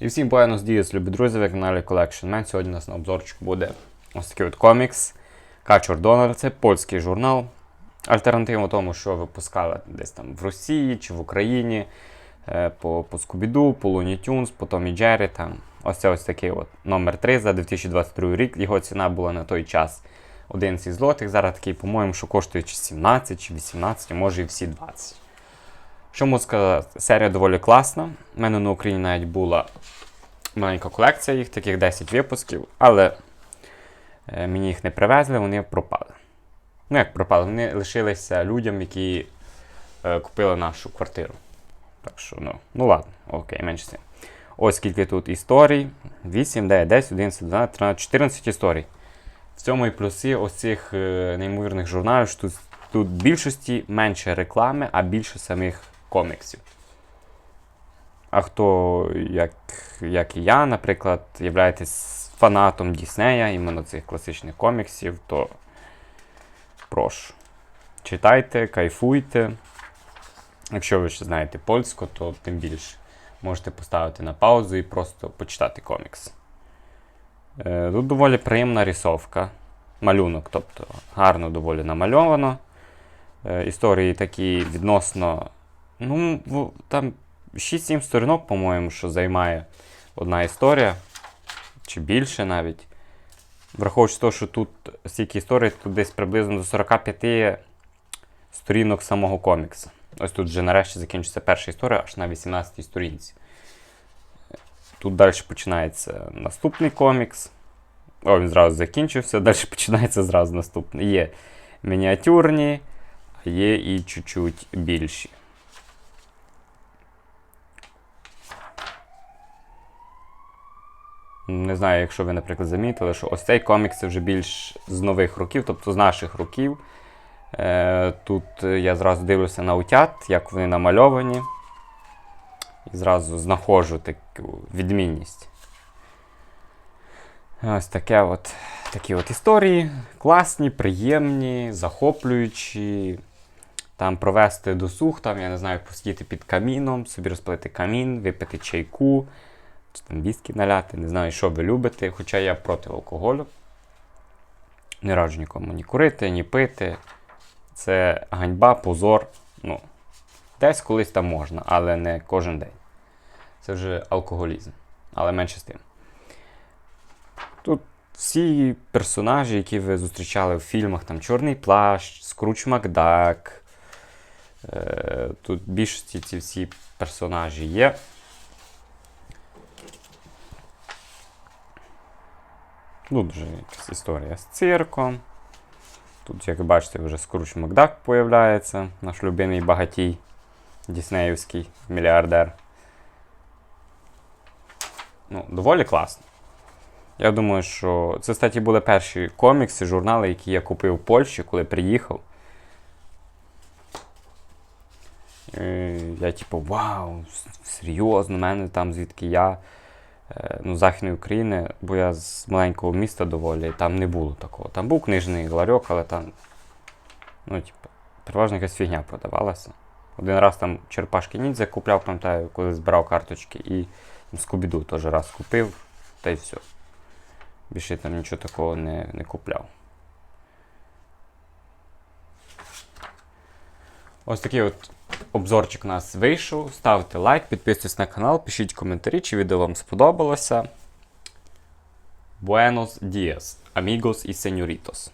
І всім буенос дієс, любі друзі, на каналі Collection Man. Сьогодні у нас на обзорчику буде ось такий от комікс. Качор Донор це польський журнал. Альтернативно тому, що випускали десь там в Росії чи в Україні е, по, по Скубіду, по Looney Tunes, по Том і Джері. Там. Ось це ось такий от номер 3 за 2022 рік. Його ціна була на той час 11 злотих. Зараз такий, по-моєму, що коштує чи 17, чи 18, може і всі 20. Що можу сказати, серія доволі класна. У мене на Україні навіть була маленька колекція їх, таких 10 випусків, але е, мені їх не привезли, вони пропали. Ну, як пропали, вони лишилися людям, які е, купили нашу квартиру. Так що, ну, ну ладно, окей, менше цим. Ось скільки тут історій. 8, 9, 10, 11, 12, 13, 14 історій. В цьому і плюси ось цих е, неймовірних журналів, що тут, тут більшості менше реклами, а більше самих коміксів. А хто, як, як і я, наприклад, являєтесь фанатом Діснея, іменно цих класичних коміксів, то прошу. Читайте, кайфуйте. Якщо ви ще знаєте польську, то тим більше можете поставити на паузу і просто почитати комікс. Е, Тут доволі приємна рисовка, малюнок, тобто гарно доволі намальовано. Е, Історії такі відносно. Ну, там 6-7 сторінок, по-моєму, що займає одна історія, чи більше навіть. Враховуючи те, що тут стільки історій, тут десь приблизно до 45 сторінок самого комікса. Ось тут вже нарешті закінчиться перша історія, аж на 18 сторінці. Тут далі починається наступний комікс. О, він зразу закінчився, далі починається зразу наступний. Є мініатюрні, а є і чуть-чуть більші. Не знаю, якщо ви, наприклад, замітили, що ось цей комікс це вже більш з нових років, тобто з наших років. Е, тут я зразу дивлюся на утят, як вони намальовані. І зразу знаходжу таку відмінність. Ось таке от, такі от історії. Класні, приємні, захоплюючі. Там провести досуг, там, я не знаю, посидіти під каміном, собі розпалити камін, випити чайку, чи там віскі наляти, не знаю, що ви любите. Хоча я проти алкоголю. Не раджу нікому ні курити, ні пити. Це ганьба, позор. Ну, десь колись там можна, але не кожен день. Це вже алкоголізм. Але менше з тим. Тут всі персонажі, які ви зустрічали в фільмах, там Чорний плащ, Скруч Макдак. Е, тут більшості ці всі персонажі є. Тут вже якась історія з цирком. Тут, як бачите, вже Скруч Макдак появляється, наш любимий багатій Діснеївський мільярдер. Ну, доволі класно. Я думаю, що це, кстати, були перші комікси, журнали, які я купив в Польщі, коли приїхав. Е, Я типу, вау, серйозно, в мене там звідки я. Е, Ну, Західної України, бо я з маленького міста доволі, там не було такого. Там був книжний ларьок, але там, ну, типу, переважно якась фігня продавалася. Один раз там черпашки ніндзя купляв, пам'ятаю, коли збирав карточки, і Скубіду теж раз купив, та й все. Більше там нічого такого не, не купляв. Ось такий от обзорчик у нас вийшов. Ставте лайк, підписуйтесь на канал, пишіть коментарі, чи відео вам сподобалося. Buenos dias, amigos і señoritos.